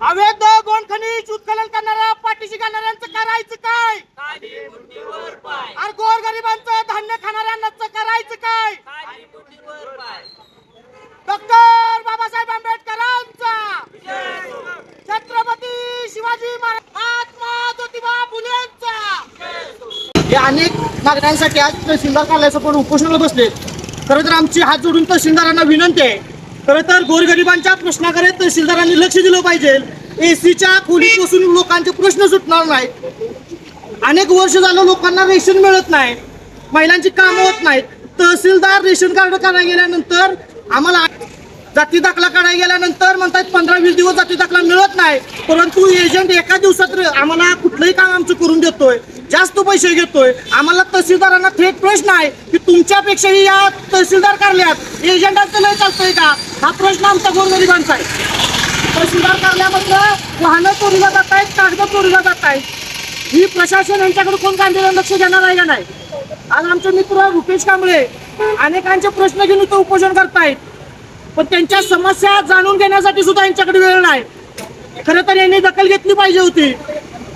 अवैध गोंड खनिज उत्खनन करणाऱ्या पाठीशी घालणाऱ्यांचं करायचं काय? अरे गोर गरिबांचं धान्य खाणाऱ्यांचं करायचं काय? डॉक्टर बाबासाहेब आंबेडकरांचा. छत्रपती शिवाजी महाराज. महात्मा ज्योतिबा फुलेंचा. या अनेक मागण्यांसाठी आज तहसीलदार कार्यालयाचं पण उपोषणाला बसले. खरं तर आमची हात जोडून तहसीलदारांना विनंती आहे. खरं तर गोरगरिबांच्या प्रश्नाकडे तहसीलदारांनी लक्ष दिलं पाहिजे. एसीच्या खोलीत बसून लोकांचे प्रश्न सुटणार नाहीत. अनेक वर्ष झालं लोकांना रेशन मिळत नाही. महिलांची कामं होत नाहीत. तहसीलदार रेशन कार्ड काढायला गेल्यानंतर आम्हाला जाती दाखला काढायला गेल्यानंतर म्हणतात पंधरा वीस दिवस जाती दाखला मिळत नाही. परंतु एजंट एका दिवसात आम्हाला कुठलंही काम आमचं करून देतोय. जास्त पैसे घेतोय. आम्हाला तहसीलदारांना थेट प्रश्न आहे की तुमच्यापेक्षाही या तहसीलदार कार्यालयात एजंटांचं लय चालतंय का? हा प्रश्न आमचा गोरगरिबांचा आहे. तहसीलदार कार्यालयामधलं वाहनं चोरीला जात आहेत कागद चोरीला जात आहेत. ही प्रशासन यांच्याकडे कोण गांधीला लक्ष देणार आहे का नाही? आज आमचे मित्र रुपेश कांबळे अनेकांचे प्रश्न घेऊन इथं उपोषण करतायत. पण त्यांच्या समस्या जाणून घेण्यासाठी सुद्धा यांच्याकडे वेळ नाही. खरं तर यांनी दखल घेतली पाहिजे होती.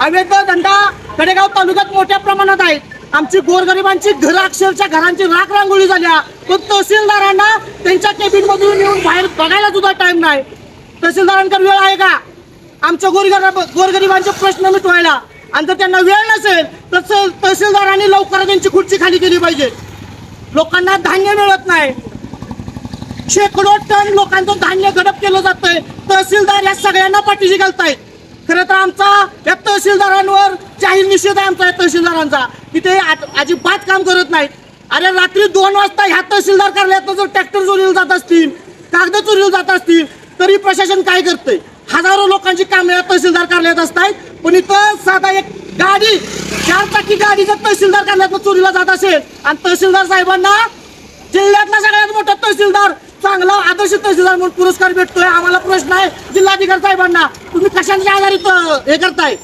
अवैध धंदा कडेगाव तालुक्यात मोठ्या प्रमाणात आहेत. आमची गोरगरिबांची घर अक्षरच्या घरांची राख रांगोळी झाल्या. पण तहसीलदारांना त्यांच्या केबिन मधून येऊन बाहेर बघायला सुद्धा टाइम नाही. तहसीलदारांकडे वेळ आहे का? आमच्या गोरगरीब गोरगरिबांचे प्रश्न मिटवायला. आणि जर त्यांना वेळ नसेल तर तहसीलदारांनी लवकर त्यांची खुर्ची खाली केली पाहिजे. लोकांना धान्य मिळत नाही. शेकडो टन लोकांचं धान्य गडप केलं जातंय. तहसीलदार या सगळ्यांना पाठीशी घालतायत. खरं तर आमचा या तहसीलदारांवर जाहीर निषेध आहे आमचा या तहसीलदारांचा. की ते अजिबात काम करत नाहीत अरे रात्री दोन वाजता ह्या तहसीलदार कार्यालयात जर ट्रॅक्टर चोरीला जात असतील कागद चोरीला जात असतील तरी प्रशासन काय करतंय? हजारो लोकांची कामे या तहसीलदार कार्यालयात असतात पण इथं साधा एक गाडी चार चाकी गाडी जर तहसीलदार कार्यालयात चोरीला जात असेल आणि तहसीलदार साहेबांना जिल्ह्यातला सगळ्यात मोठा तहसीलदार चांगला आदर्श तहसीलदार म्हणून पुरस्कार भेटतोय आम्हाला प्रश्न आहे जिल्हाधिकारी साहेबांना. तुम्ही कशाच्या आधारित हे करताय.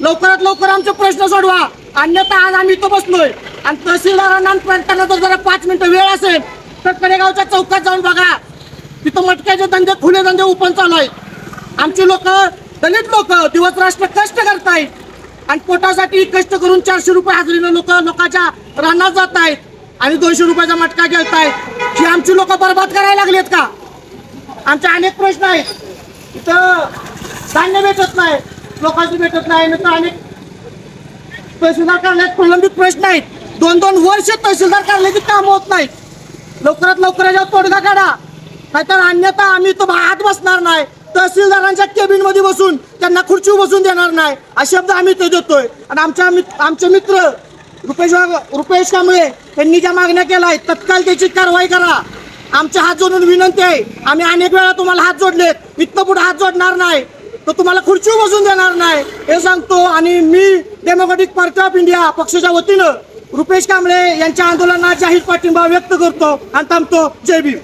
लवकरात लवकर आमचे प्रश्न सोडवा. अन्यथा आज आम्ही इथं बसलोय. आणि तहसीलदारांना आणि जर जरा पाच मिनिटं वेळ असेल तर कडेगावच्या चौकात जाऊन बघा. तिथं मटक्याचे धंदे खुले धंदे ओपन चालू आहेत. आमची लोक दलित लोक दिवस राष्ट्र कष्ट करतायत. आणि पोटासाठी कष्ट करून चारशे रुपये हाजरीनं लोक लोकांच्या रानात जात आहेत आणि दोनशे रुपयाचा मटका घेतायत. ही आमची लोक बर्बाद करायला लागलेत का? आमचे अनेक प्रश्न आहेत. इथं धान्य भेटत नाही लोकांची भेटत नाही नंतर अनेक तहसीलदार कार्यालयात प्रलंबित प्रश्न आहेत. दोन दोन वर्ष तहसीलदार कार्यालयाची काम होत नाहीत. लवकरात लवकर याच्यावर तोडगा काढा. नाहीतर अन्यथा आम्ही तो हात बसणार नाही. तहसीलदारांच्या केबिनमध्ये बसून त्यांना खुर्ची बसून देणार नाही. असे शब्द आम्ही ते देतोय. आणि आमच्या आमचे मित्र रुपेश रुपेश कांबळे यांनी ज्या मागण्या केल्या आहेत तत्काळ त्याची कारवाई करा. आमच्या हात जोडून विनंती आहे. आम्ही अनेक वेळा तुम्हाला हात जोडलेत. इथं पुढे हात जोडणार नाही. तर तुम्हाला खुर्ची बसून देणार नाही. हे सांगतो आणि मी डेमोक्रेटिक पार्टी ऑफ इंडिया पक्षाच्या वतीनं रुपेश कांबळे यांच्या आंदोलनात जाहीर पाठिंबा व्यक्त करतो आणि थांबतो. जय भीम.